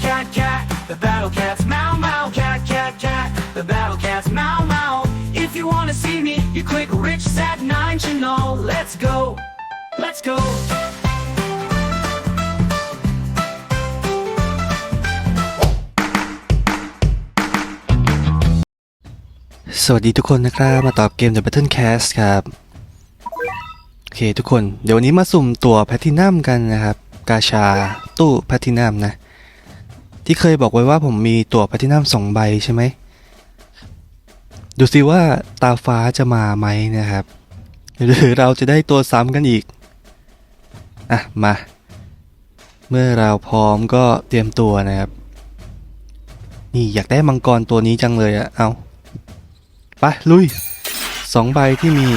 cat, cat, cat. The battle cat's meow, meow, cat, cat, cat. The battle cat's meow, meow. If you wanna see me, you click Rich Sat 9 channel. Let's go. Let's go. สวัสดีทุกคนนะครับ มาตอบเกม The Battle Cast ครับ โอเคทุกคน เดี๋ยววันนี้มาสุ่มตัวแพทินัมกันนะครับ กาชาตู้แพทินัมนะ ที่เคยบอกไว้ว่าผมมีตัวแพทินัมสองใบใช่ไหม ดูสิว่าตาฟ้าจะมาไหมนะครับ หรือเราจะได้ตัวซ้ำกันอีก อะ มา เมื่อเราพร้อมก็เตรียมตัวนะครับ นี่อยากได้มังกรตัวนี้จังเลยอะเอาไปลุยสองใบที่มี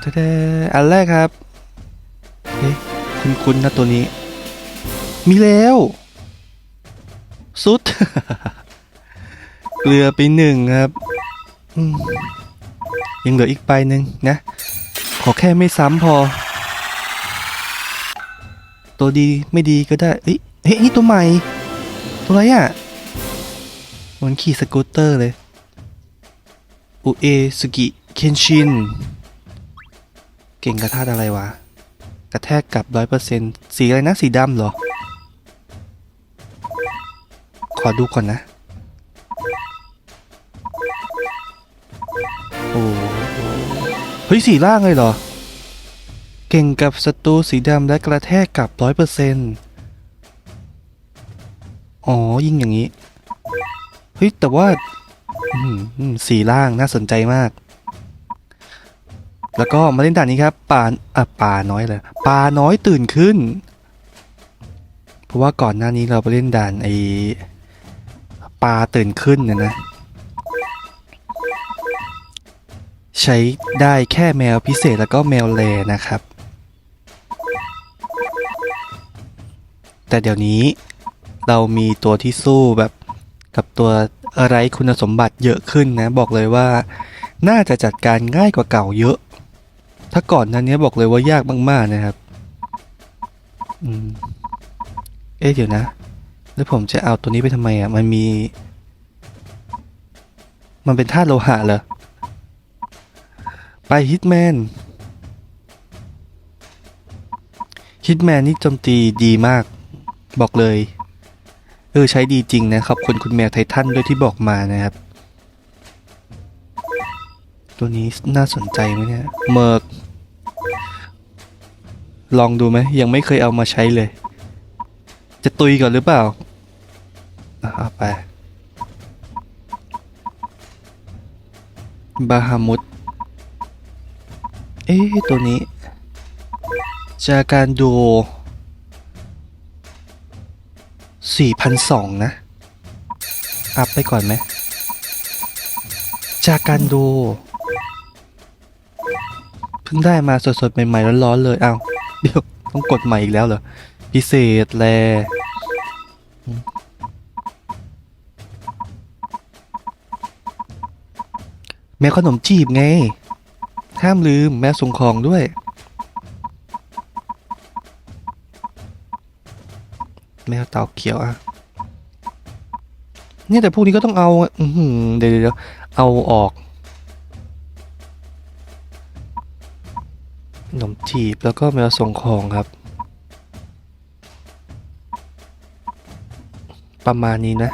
เด้อันแรกครับ เฮ้ย คุณคุณนะตัวนี้ มีแล้ว สุด เกลือไปหนึ่งครับ ยังเหลืออีกใบหนึ่งนะ ขอแค่ไม่ซ้ำพอ ตัวดีไม่ดีก็ได้ เฮ้ยเฮ้ยนี่ตัวใหม่ ตัวอะไรอะเหมือนขี่สกูตเตอร์เลยอุเอสุกิ เคนชิน เก่งกระทาอะไรวะ กระแทกกับร้อยเปอร์เซ็นต์สีอะไรนะ สีดำเหรอ ขอดูก่อนนะ โอ้โหเฮ้ยสีล่างเลยเหรอ เก่งกับศัตรูสีดำและกระแทกกับร้อยเปอร์เซ็นอ๋อ ยิงอย่างนี้ เฮ้ย แต่ว่าสีล่างน่าสนใจมาก แล้วก็มาเล่นด่านนี้ครับป่าอะป่าน้อยเลยป่าน้อยตื่นขึ้น เพราะว่าก่อนหน้านี้เราไปเล่นด่านไอ ปลาตื่นขึ้นนี่ยนะ ใช้ได้แค่แมวพิเศษแล้วก็แมวแลนะครับ แต่เดี๋ยวนี้เรามีตัวที่สู้แบบกับตัวอะไรคุณสมบัติเยอะขึ้นนะ บอกเลยว่า น่าจะจัดการง่ายกว่าเก่าเยอะ ถ้าก่อนนั้นเนี้ยบอกเลยว่ายากมาก ๆ นะครับ อืม เอ๊ะเดี๋ยวนะ แล้วผมจะเอาตัวนี้ไปทำไมอะ มันมี มันเป็นธาตุโลหะเหรอ ไปฮิตแมน ฮิตแมนนี่โจมตีดีมาก บอกเลย เออ ใช้ดีจริงนะขอบคุณคุณแมวไททันด้วยที่บอกมานะครับ ตัวนี้น่าสนใจไหมเนี่ยเมิร์กลองดูไหมยังไม่เคยเอามาใช้เลย จะตุยก่อนหรือเปล่าอะเอาไป บาฮามุด เอ๊ะ ตัวนี้ จากการดู4,002นะ อัพไปก่อนไหม จากการดู เพิ่งได้มาสดๆ ใหม่ๆ ร้อนๆ เลย เอา้าเดี๋ยว ต้องกดใหม่อีกแล้วเหรอ พิเศษแลอืมแมวขนมจีบไง ห้ามลืมแมวส่งของด้วย แมวเต่าเขียวอะ เนี่ยแต่พวกนี้ก็ต้องเอาอือหือเดี๋ยวเดี๋ยวเอาออกขนมจีบแล้วก็แมวส่งของครับ ประมาณนี้นะ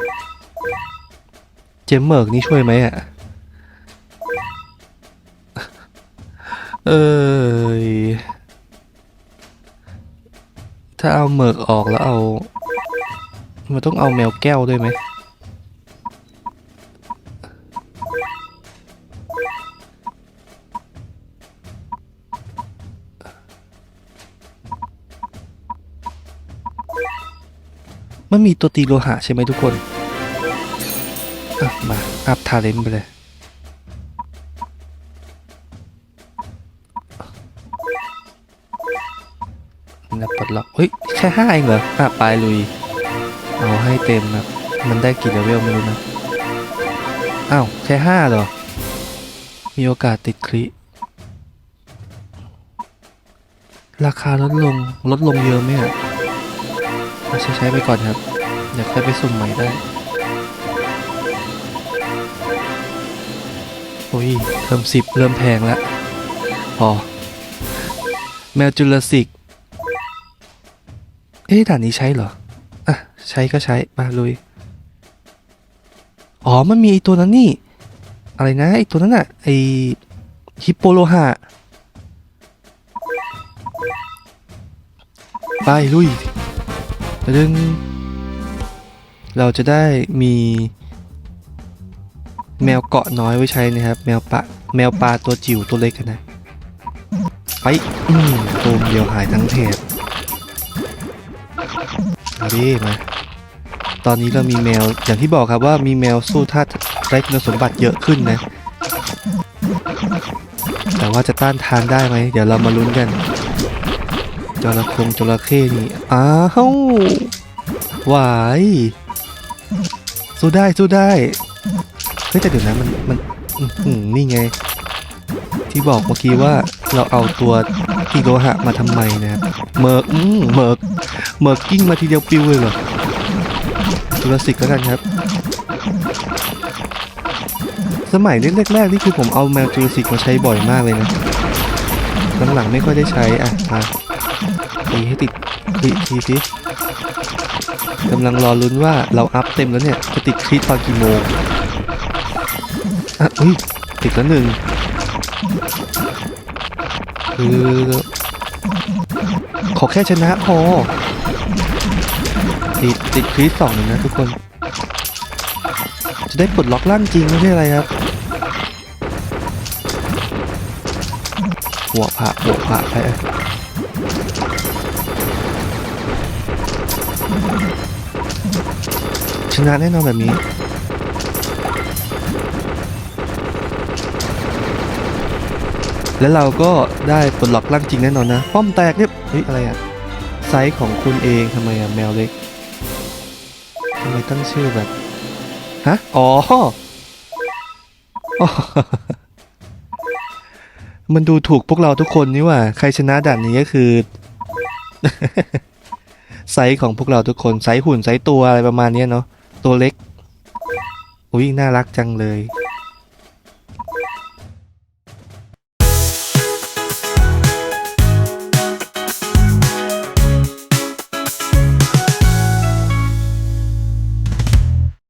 เจมเมิร์กนี่ช่วยไหมอะ เอยถ้าเอาเมิร์กออกแล้วเอา มันต้องเอาแมวแก้วด้วยไหม มันมีตัวตีโลหะใช่ไหมทุกคนมาอัพทาเลนไปเลยนะปลดล็อก เฮ้ย แค่ห้าเองเหรออะไปลุย เอาให้เต็มนะมันได้กี่เลเวลไม่รู้นะ อ้าว แค่ห้าเหรอ มีโอกาสติดคลิราคาลดลง ลดลงเยอะไหมอะ ใช้ใช้ไปก่อนครับ เดี๋ยวค่อยไปสุ่มใหม่ได้ โอ้ย เริ่มสิบเริ่มแพงแล้ว พอ แมวจุลสิก เอ๊ะด่านนี้ใช้เหรอ อะ ใช้ก็ใช้ มาลุย อ๋อ มันมีไอตัวนั้นนี่ อะไรนะ ไอตัวนั้นอะไอฮิปโปโลหะ ไปลุย ดึง เราจะได้มีแมวเกาะน้อยไว้ใช้นะครับ แมวปะแมวปลาตัวจิ๋วตัวเล็กกันนะ ไปอืมตูมเดียวหายทั้งเทปมาดิมาตอนนี้เรามีแมวอย่างที่บอกครับว่ามีแมวสู้ท่าตุไร้คุณสมบัติเยอะขึ้นนะ แต่ว่าจะต้านทานได้ไหม เดี๋ยวเรามาลุ้นกัน จระคงจระเข้นี่ อ้าวหวายสู้ได้สู้ได้ เฮ้ยแต่เดี๋ยวนะมันมันนี่ไง ที่บอกเมื่อกี้ว่าเราเอาตัวกิโลหะมาทำไมนะครับเมิร์กอืมเมิร์กเมิร์กกิ้งมาทีเดียวปิวเลยเหรอจุลศิกแล้วกันครับ สมัยเล่นแรกๆนี่คือผมเอาแมวจุลศิกมาใช้บ่อยมากเลยนะหลังๆไม่ค่อยได้ใช้อะมา ตีให้ติดคลิทีสิกำลังรอลุ้นว่าเราอัพเต็มแล้วเนี่ย จะติดคลิตตอนกี่โมงอะอุ้ยติดแล้วหนึ่งคือขอแค่ชนะพอติดติดคลิปสองหนึ่งนะทุกคน จะได้ปลดล็อกร่างจริงไม่ใช่อะไรครับหัวผะหัวผะไป นะแน่นอนแบบนี้แล้วเราก็ได้ปลดล็อกร่างจริงแน่นอนนะ ป้อมแตกเนี่ยเฮ้ยอะไรอะไซส์ของคุณเองทำไมอะแมวเล็กทำไมตั้งชื่อแบบฮะอ๋อ มันดูถูกพวกเราทุกคนนี่ว่า ใครชนะด่านนี้ก็คือ ไซส์ของพวกเราทุกคนไซส์หุ่นไซส์ตัวอะไรประมาณนี้เนาะ ตัวเล็ก อุ้ยน่ารักจังเลย